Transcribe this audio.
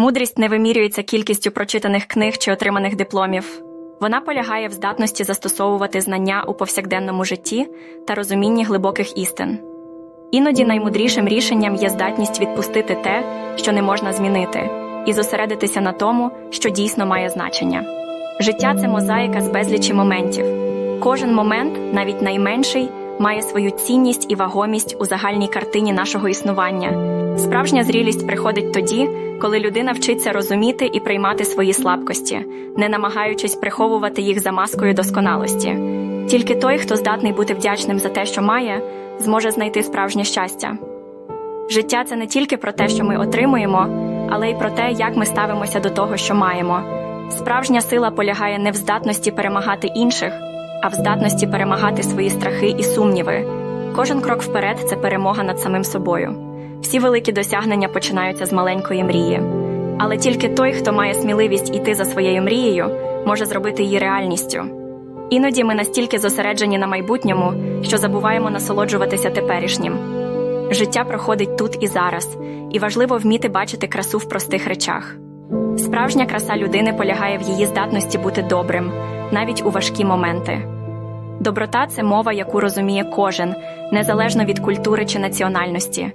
Мудрість не вимірюється кількістю прочитаних книг чи отриманих дипломів. Вона полягає в здатності застосовувати знання у повсякденному житті та розумінні глибоких істин. Іноді наймудрішим рішенням є здатність відпустити те, що не можна змінити, і зосередитися на тому, що дійсно має значення. Життя це мозаїка з безлічі моментів. Кожен момент, навіть найменший, має свою цінність і вагомість у загальній картині нашого існування. Справжня зрілість приходить тоді, коли людина вчиться розуміти і приймати свої слабкості, не намагаючись приховувати їх за маскою досконалості. Тільки той, хто здатний бути вдячним за те, що має, зможе знайти справжнє щастя. Життя це не тільки про те, що ми отримуємо, але й про те, як ми ставимося до того, що маємо. Справжня сила полягає не в здатності перемагати інших, а в здатності перемагати свої страхи і сумніви. Кожен крок вперед це перемога над самим собою. Всі великі досягнення починаються з маленької мрії. Але тільки той, хто має сміливість іти за своєю мрією, може зробити її реальністю. Іноді ми настільки зосереджені на майбутньому, що забуваємо насолоджуватися теперішнім. Життя проходить тут і зараз, і важливо вміти бачити красу в простих речах. Справжня краса людини полягає в її здатності бути добрим, навіть у важкі моменти. Доброта це мова, яку розуміє кожен, незалежно від культури чи національності.